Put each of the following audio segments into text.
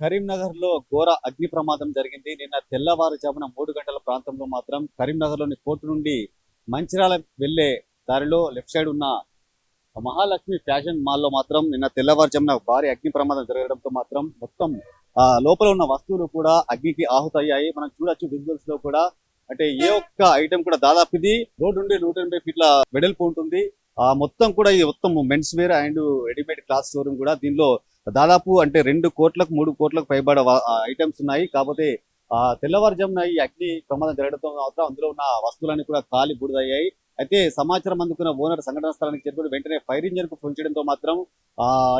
కరీంనగర్లో ఘోర అగ్ని ప్రమాదం జరిగింది. నిన్న తెల్లవారుజామున మూడు గంటల ప్రాంతంలో మాత్రం కరీంనగర్లోని కోర్టు నుండి మంచిర్యాల వెళ్ళే దారిలో లెఫ్ట్ సైడ్ ఉన్న మహాలక్ష్మి ఫ్యాషన్ మాల్లో మాత్రం నిన్న తెల్లవారుజామున భారీ అగ్ని ప్రమాదం జరగడంతో మాత్రం మొత్తం ఆ లోపల ఉన్న వస్తువులు కూడా అగ్నికి ఆహుతయ్యాయి. మనం చూడొచ్చు విజువల్స్లో కూడా. అంటే ఏ ఒక్క ఐటెం కూడా దాదాపు ఇది రోడ్ నుండి నూట ఎనభై ఫీట్ల వెడల్పు ఉంటుంది. ఆ మొత్తం కూడా ఇది మొత్తం men's wear and readymade cloth showroom కూడా దీనిలో దాదాపు అంటే రెండు కోట్లకు మూడు కోట్లకు పైబడ ఐటమ్స్ ఉన్నాయి. కాకపోతే తెల్లవారుజామున ఈ అగ్ని ప్రమాదం జరగడంతో మాత్రం అందులో ఉన్న వస్తువులన్నీ కూడా కాలి బుడిదయ్యాయి. అయితే సమాచారం అందుకున్న ఓనర్ సంఘటన స్థలానికి చేరుకుని వెంటనే ఫైర్ ఇంజిన్కు ఫోన్ చేయడంతో మాత్రం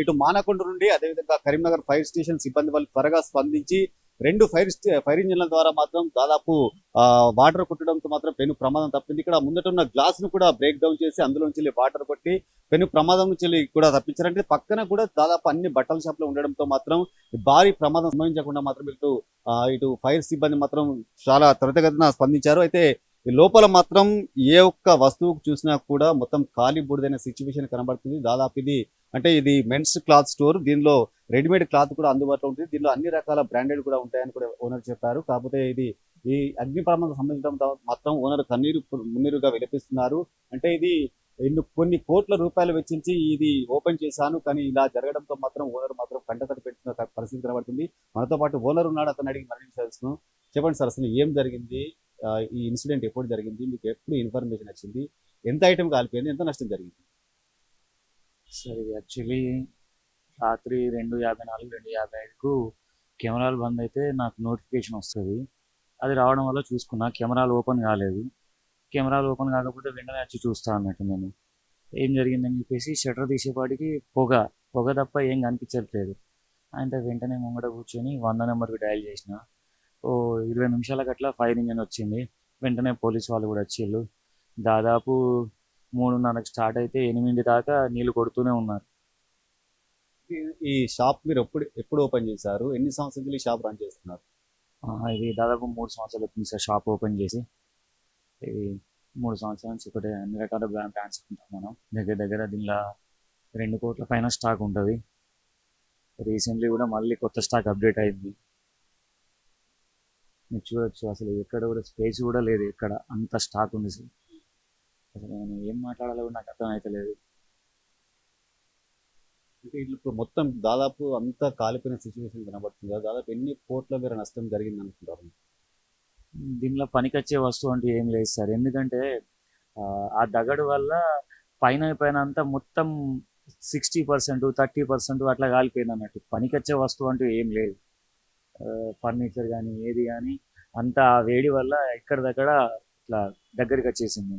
ఇటు మానకొండ నుండి అదేవిధంగా కరీంనగర్ ఫైర్ స్టేషన్ సిబ్బంది వాళ్ళు త్వరగా స్పందించి రెండు ఫైర్ ఫైర్ ఇంజిన్ల ద్వారా మాత్రం దాదాపు వాటర్ కొట్టడంతో మాత్రం పెను ప్రమాదం తప్పింది. ఇక్కడ ముందట ఉన్న గ్లాస్ను కూడా బ్రేక్ డౌన్ చేసి అందులోంచి వాటర్ కొట్టి పెను ప్రమాదం నుంచి కూడా తప్పించారంటే పక్కన కూడా దాదాపు అన్ని బట్టల షాప్లో ఉండడంతో మాత్రం భారీ ప్రమాదం సంభవించకుండా మాత్రం ఇటు ఇటు ఫైర్ సిబ్బంది మాత్రం చాలా త్వరితగతిన స్పందించారు. అయితే ఈ లోపల మాత్రం ఏ ఒక్క వస్తువు చూసినా కూడా మొత్తం ఖాళీ బూడిదైన సిచ్యువేషన్ కనబడుతుంది. దాదాపు ఇది అంటే ఇది మెన్స్ క్లాత్ స్టోర్ దీనిలో రెడీమేడ్ క్లాత్ కూడా అందుబాటులో ఉంటుంది. దీనిలో అన్ని రకాల బ్రాండెడ్ కూడా ఉంటాయని కూడా ఓనర్ చెప్పారు. కాకపోతే ఇది ఈ అగ్ని ప్రమాదం సంబంధించడం మాత్రం ఓనర్ కన్నీరు మున్నీరుగా విలపిస్తున్నారు. అంటే ఇది ఎన్ని కొన్ని కోట్ల రూపాయలు వెచ్చించి ఇది ఓపెన్ చేశాను కానీ ఇలా జరగడంతో మాత్రం ఓనర్ మాత్రం కంటతడి పెట్టిన పరిస్థితి కనబడుతుంది. మనతో పాటు ఓనర్ ఉన్నాడు. అతను అడిగి మరణించాల్సిన చెప్పండి సార్ అసలు ఏం జరిగింది? ఈ ఇన్సిడెంట్ ఎప్పుడు జరిగింది? మీకు ఎప్పుడు ఇన్ఫర్మేషన్ వచ్చింది? ఎంత ఐటమ్ కాలిపోయింది? ఎంత నష్టం జరిగింది? సార్ యాక్చువల్లీ రాత్రి రెండు యాభై నాలుగు రెండు యాభై ఐదుకు కెమెరాలు బంద్ అయితే నాకు నోటిఫికేషన్ వస్తుంది. అది రావడం వల్ల చూసుకున్నా కెమెరాలు ఓపెన్ కాలేదు. కెమెరాలు ఓపెన్ కాకపోతే వెంటనే వచ్చి చూస్తా అన్నట్టు నేను. ఏం జరిగిందని చెప్పేసి షటర్ తీసేపాటికి పొగ పొగ తప్ప ఏం కనిపించట్లేదు. ఆయన వెంటనే ముంగట కూర్చొని వంద నెంబర్కి డయల్ చేసిన. ఓ ఇరవై నిమిషాలకు అట్లా ఫైర్ ఇంజన్ వచ్చింది. వెంటనే పోలీస్ వాళ్ళు కూడా వచ్చిళ్ళు. దాదాపు మూడున్నరకు స్టార్ట్ అయితే ఎనిమిది దాకా నీళ్ళు కొడుతూనే ఉన్నారు. ఈ- షాప్ మీరు ఎప్పుడు ఎప్పుడు ఓపెన్ చేశారు? ఎన్ని సంవత్సరాల ఈ షాప్ రన్ చేస్తున్నారు? ఇది దాదాపు మూడు సంవత్సరాలు అవుతుంది సార్ షాప్ ఓపెన్ చేసి ఇది మూడు సంవత్సరాల నుంచి ఒకటే అన్ని రకాల బ్రా- బ్రాండ్స్ ఉంటాం మనం. దగ్గర దగ్గర దీనిలో రెండు కోట్ల పైన స్టాక్ ఉంటుంది. రీసెంట్లీ కూడా మళ్ళీ కొత్త స్టాక్ అప్డేట్ అయింది. మీరు చూడొచ్చు. అసలు ఎక్కడ కూడా స్పేస్ కూడా లేదు ఎక్కడ. అంత స్టాక్ ఉంది సార్ అసలు నేను ఏం మాట్లాడాలో నాకు అర్థం అయితే లేదు అంటే ఇప్పుడు మొత్తం దాదాపు అంతా కాలిపోయిన సిచ్యువేషన్ కనబడుతుంది కదా. దాదాపు ఎన్ని కోట్ల మేర నష్టం జరిగింది అనుకుంటారు? దీనిలో పనికొచ్చే వస్తువు అంటూ ఏం లేదు సార్. ఎందుకంటే ఆ, ఆ దగడు వల్ల పైన పైన అంతా మొత్తం సిక్స్టీ పర్సెంట్ థర్టీ పర్సెంట్ అట్లా కాలిపోయింది అన్నట్టు. పనికొచ్చే వస్తువు అంటూ ఏం లేదు. ఫర్నిచర్ కానీ ఏది కానీ అంతా ఆ వేడి వల్ల ఎక్కడిదక్కడ ఇట్లా దగ్గరికి వచ్చేసింది.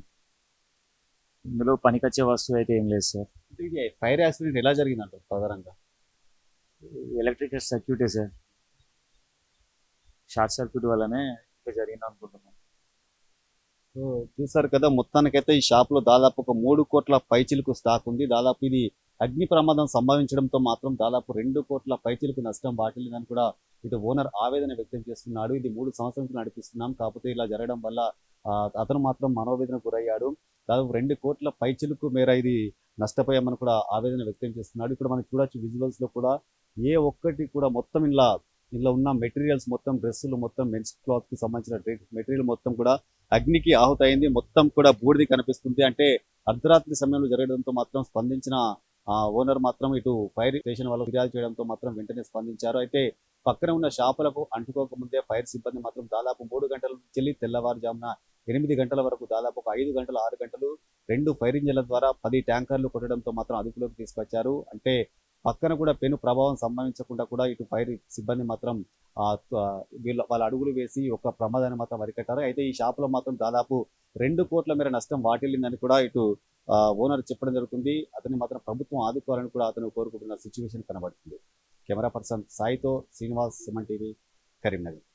ఇందులో పనికొచ్చే వస్తువు అయితే ఏం లేదు సార్. ఇది ఫైర్ యాక్సిడెంట్ ఎలా జరిగింది అంటారు ప్రధానంగా ఎలక్ట్రికల్ సర్క్యూటే సార్. షార్ట్ సర్క్యూట్ వల్లనే ఇంకా జరిగింది అనుకుంటున్నాను. సో చూసారు కదా మొత్తానికైతే ఈ షాప్లో దాదాపు ఒక మూడు కోట్ల పైచిలకు స్టాక్ ఉంది. దాదాపు ఇది అగ్ని ప్రమాదం సంభవించడంతో మాత్రం దాదాపు రెండు కోట్ల పైచీలకు నష్టం వాటిల్లిందని కూడా ఇటు ఓనర్ ఆవేదన వ్యక్తం చేస్తున్నాడు. ఇది మూడు సంవత్సరాలకు నడిపిస్తున్నాం. కాకపోతే ఇలా జరగడం వల్ల అతను మాత్రం మనోవేదన గురయ్యాడు. దాదాపు రెండు కోట్ల పైచిలకు మేర ఇది నష్టపోయామని కూడా ఆవేదన వ్యక్తం చేస్తున్నాడు. ఇక్కడ మనం చూడొచ్చు విజువల్స్లో కూడా ఏ ఒక్కటి కూడా మొత్తం ఇలా ఇలా ఉన్న మెటీరియల్స్ మొత్తం డ్రెస్సులు మొత్తం మెన్స్ క్లాత్కి సంబంధించిన మెటీరియల్ మొత్తం కూడా అగ్నికి ఆహుతయింది. మొత్తం కూడా బూడిది కనిపిస్తుంది. అంటే అర్ధరాత్రి సమయంలో జరగడంతో మాత్రం స్పందించిన ఆ ఓనర్ మాత్రం ఇటు ఫైర్ స్టేషన్ వాళ్ళు ఫిర్యాదు చేయడంతో మాత్రం వెంటనే స్పందించారు. అయితే పక్కన ఉన్న షాపులకు అంటుకోకముందే ఫైర్ సిబ్బంది మాత్రం దాదాపు మూడు గంటల నుంచి వెళ్ళి తెల్లవారుజామున ఎనిమిది గంటల వరకు దాదాపు ఒక ఐదు గంటలు ఆరు గంటలు రెండు ఫైర్ ఇంజన్ల ద్వారా పది ట్యాంకర్లు కొట్టడంతో మాత్రం అదుపులోకి తీసుకొచ్చారు. అంటే పక్కన కూడా పెను ప్రభావం సంభవించకుండా కూడా ఇటు ఫైర్ సిబ్బంది మాత్రం వీళ్ళ వాళ్ళ అడుగులు వేసి ఒక ప్రమాదాన్ని మాత్రం అరికట్టారు. అయితే ఈ షాపులో మాత్రం దాదాపు రెండు కోట్ల మేర నష్టం వాటిల్లిందని కూడా ఇటు ఓనర్ చెప్పడం జరుగుతుంది. అతన్ని మాత్రం ప్రభుత్వం ఆదుకోవాలని కూడా అతను కోరుకుంటున్న సిచ్యువేషన్ కనబడుతుంది. కెమెరా పర్సన్ సాయితో శ్రీనివాస్ సుమన్ టీవీ కరీంనగర్.